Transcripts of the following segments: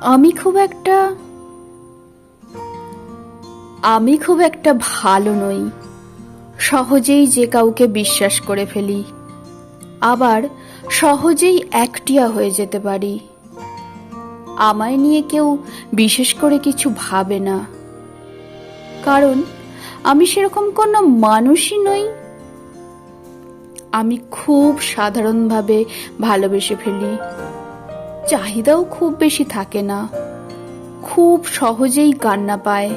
আমি খুব একটা, আমি খুব একটা ভালো নই। সহজেই যে কাউকে বিশ্বাস করে ফেলি। আবার সহজেই একটিয়া হয়ে যেতে পারি। আমায় নিয়ে কেউ বিশেষ করে কিছু ভাবে না। কারণ আমি সেরকম কোনো মানুষই নই। আমি খুব সাধারণভাবে ভালোবেসে ফেলি। চাহিদাও খুব বেশি থাকে না। খুব সহজেই কান্না পায়।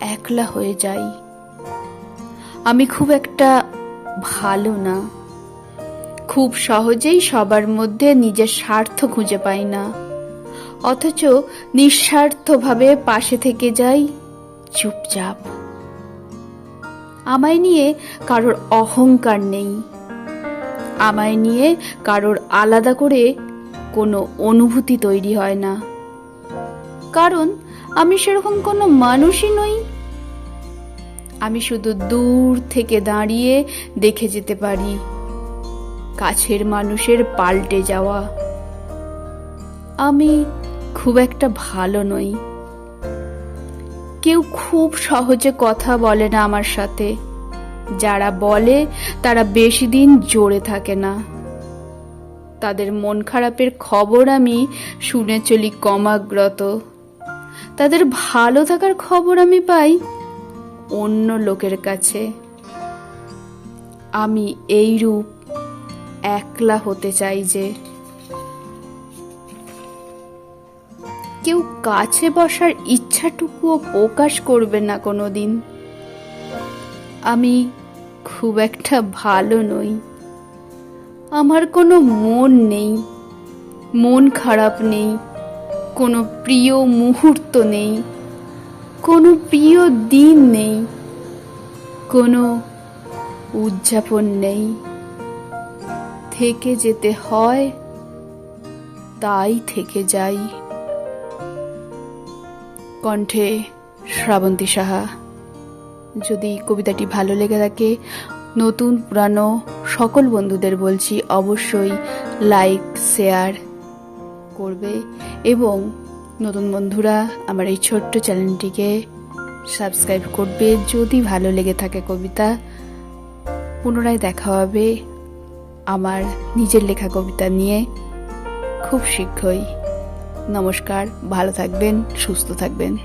একলা হয়ে যাই। আমি খুব একটা ভালো না। খুব সহজেই সবার মধ্যে নিজের স্বার্থ খুঁজে পাই না। অথচ নিঃস্বার্থভাবে পাশে থেকে যাই চুপচাপ। আমায় নিয়ে কারোর অহংকার নেই। আমায় নিয়ে কারোর আলাদা করে কোনো অনুভূতি তৈরি হয় না। কারণ আমি সেরকম কোনো মানুষই নই। আমি শুধু দূর থেকে দাঁড়িয়ে দেখে যেতে পারি। কাছের মানুষের পাল্টে যাওয়া। আমি খুব একটা ভালো নই। কেউ খুব সহজে কথা বলে না আমার সাথে। যারা বলে তারা বেশি দিন জোরে থাকে না। তাদের মন খারাপের খবর আমি শুনে চলি কমাগ্রত। তাদের ভালো থাকার খবর আমি পাই অন্য লোকের কাছে। আমি এই রূপ একলা হতে চাই যে কেউ কাছে বসার ইচ্ছাটুকুও প্রকাশ করবে না কোনোদিন। আমি খুব একটা ভালো নই। আমার কোনো মন নেই। মন খারাপ নেই। কোনো প্রিয় মুহূর্ত নেই। কোনো প্রিয় দিন নেই। কোনো উদযাপন নেই। থেকে যেতে হয়, তাই থেকে যাই। কণ্ঠে শ্রাবন্তী সাহা। যদি কবিতাটি ভালো লেগে থাকে নতুন, পুরানো সকল বন্ধুদের বলছি অবশ্যই লাইক, শেয়ার করবে এবং নতুন বন্ধুরা আমার এই ছোট্ট চ্যানেলটিকে সাবস্ক্রাইব করবে। যদি ভালো লেগে থাকে কবিতা, পুনরায় দেখা হবে আমার নিজের লেখা কবিতা নিয়ে। খুব শীঘ্রই। নমস্কার, ভালো থাকবেন, সুস্থ থাকবেন।